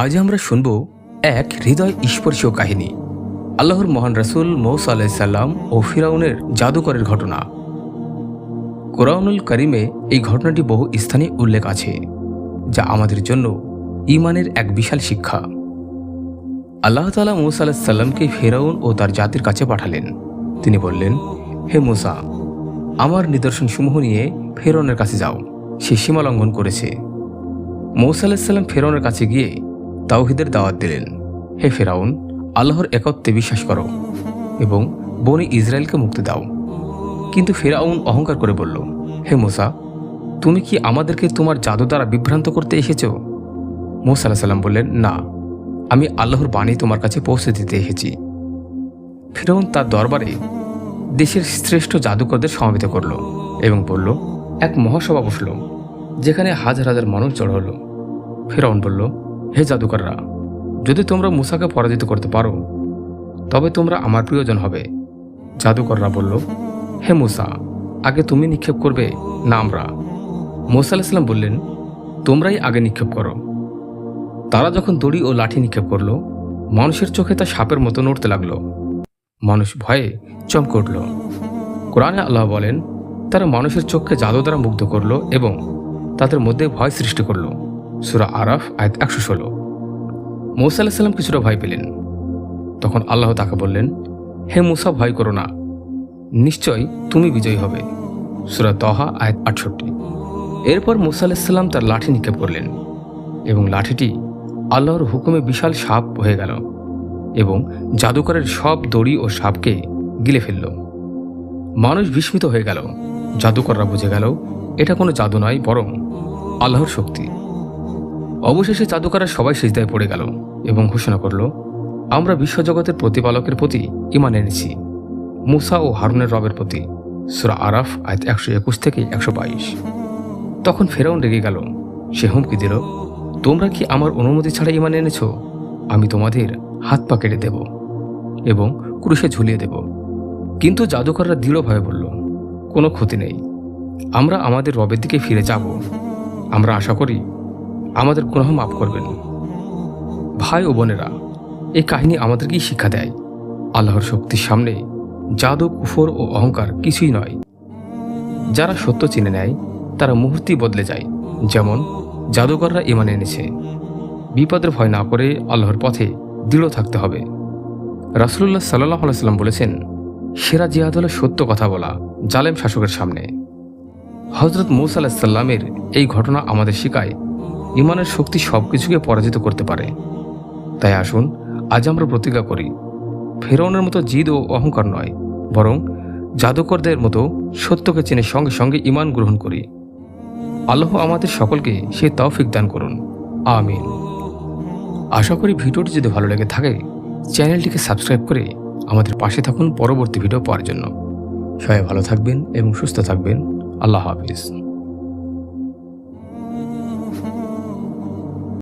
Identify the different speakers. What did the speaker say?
Speaker 1: আজ আমরা শুনব এক হৃদয় স্পর্শীয় কাহিনী। আল্লাহর মহান রসুল মৌসা আলাইসাল্লাম ও ফিরাউনের জাদুকরের ঘটনা। কোরআনুল করিমে এই ঘটনাটি বহু স্থানে উল্লেখ আছে, যা আমাদের জন্য ইমানের এক বিশাল শিক্ষা। আল্লাহ তালা মৌসা আলাহিসাল্লামকে ফেরাউন ও তার জাতির কাছে পাঠালেন। তিনি বললেন, হে মুসা, আমার নিদর্শনসমূহ নিয়ে ফেরৌনের কাছে যাও। সে সীমা লঙ্ঘন করেছে। মৌসা আলাহিসাল্লাম ফেরাউনের কাছে গিয়ে তাওহিদের দাওয়াত দিলেন। হে ফেরাউন, আল্লাহর একত্বে বিশ্বাস করো এবং বনি ইসরায়েলকে মুক্তি দাও। কিন্তু ফেরাউন অহংকার করে বলল, হে মোসা, তুমি কি আমাদেরকে তোমার জাদু দ্বারা বিভ্রান্ত করতে এসেছ? মোসা সাল্লাম বললেন, না, আমি আল্লাহর বাণী তোমার কাছে পৌঁছে দিতে এসেছি। ফেরাউন তার দরবারে দেশের শ্রেষ্ঠ জাদুকরদের সমাবেত করল এবং বলল, এক মহাসভা বসল, যেখানে হাজার হাজার মানুষ জড় হলো। ফেরাউন বলল হে জাদুকররা, যদি তোমরা মুসাকে পরাজিত করতে পারো, তবে তোমরা আমার প্রিয়জন হবে। জাদুকররা বলল, হে মুসা, আগে তুমি নিক্ষেপ করবে না আমরা। মুসা আলাহিসাল্লাম বললেন, তোমরাই আগে নিক্ষেপ করো। তারা যখন দড়ি ও লাঠি নিক্ষেপ করল, মানুষের চোখে তা সাপের মতো নড়তে লাগল। মানুষ ভয়ে চমকে উঠল। কোরআনে আল্লাহ বলেন, তারা মানুষের চোখকে জাদু দ্বারা মুগ্ধ করল এবং তাদের মধ্যে ভয় সৃষ্টি করল। সুরা আরাফ, আয়াত একশো ষোলো। মৌসা আলাহিসাল্লাম কিছুটা ভয় পেলেন। তখন আল্লাহ তাকে বললেন, হে মুসা, ভয় করো না। নিশ্চয় তুমি বিজয়ী হবে। সুরা দহা আয়াত আটষট্টি। এরপর মুসা আলাহিসাল্লাম তার লাঠি নিক্ষেপ করলেন এবং লাঠিটি আল্লাহর হুকুমে বিশাল সাপ হয়ে গেল এবং জাদুকরের সব দড়ি ও সাপকে গিলে ফেলল। মানুষ বিস্মিত হয়ে গেল। জাদুকররা বুঝে গেল, এটা কোনো জাদু নয়, বরং আল্লাহর শক্তি। অবশেষে জাদুকররা সবাই সিজদায় পড়ে গেল এবং ঘোষণা করল, আমরা বিশ্বজগতের প্রতিপালকের প্রতি ইমান এনেছি। মুসা ও হারুনের রবের প্রতি। সুরা আরাফ, আয়াত একশো একুশ থেকে একশো বাইশ। তখন ফেরাউন রেগে গেল। সে হুমকি দিল, তোমরা কি আমার অনুমতি ছাড়া ইমান এনেছ? আমি তোমাদের হাত পা কেটে দেব এবং ক্রুশে ঝুলিয়ে দেব। কিন্তু জাদুকররা দৃঢ়ভাবে বলল, কোনো ক্ষতি নেই। আমরা আমাদের রবের দিকে ফিরে যাব। আমরা আশা করি আমাদের গুনাহ মাফ করবেন। ভাই ও বোনেরা, এই কাহিনী আমাদেরকেই শিক্ষা দেয়। আল্লাহর শক্তির সামনে জাদু, কুফর ও অহংকার কিছুই নয়। যারা সত্য চিনে নেয়, তারা মুহূর্তেই বদলে যায়। যেমন, জাদুকররা ইমান এনেছে। বিপদের ভয় না করে আল্লাহর পথে দৃঢ় থাকতে হবে। রাসুল্লাহ সাল্লাহ সাল্লাম বলেছেন, সেরা জিহাদ হল সত্য কথা বলা, জালেম শাসকের সামনে। হজরত মৌসা আলাহিসাল্লামের এই ঘটনা আমাদের শিখায় ইমানের শক্তি সব কিছুকে পরাজিত করতে পারে। তাই আসুন, আজ আমরা প্রতিজ্ঞা করি ফেরৌনের মতো জিদ ও অহংকার নয়, বরং জাদুকরদের মতো সত্যকে চিনে সঙ্গে সঙ্গে ইমান গ্রহণ করি। আল্লাহ আমাদের সকলকে সে তৌফিক দান করুন। আমিন। আশা করি ভিডিওটি যদি ভালো লেগে থাকে, চ্যানেলটিকে সাবস্ক্রাইব করে আমাদের পাশে থাকুন পরবর্তী ভিডিও পাওয়ার জন্য। সবাই ভালো থাকবেন এবং সুস্থ থাকবেন। আল্লাহ হাফিজ।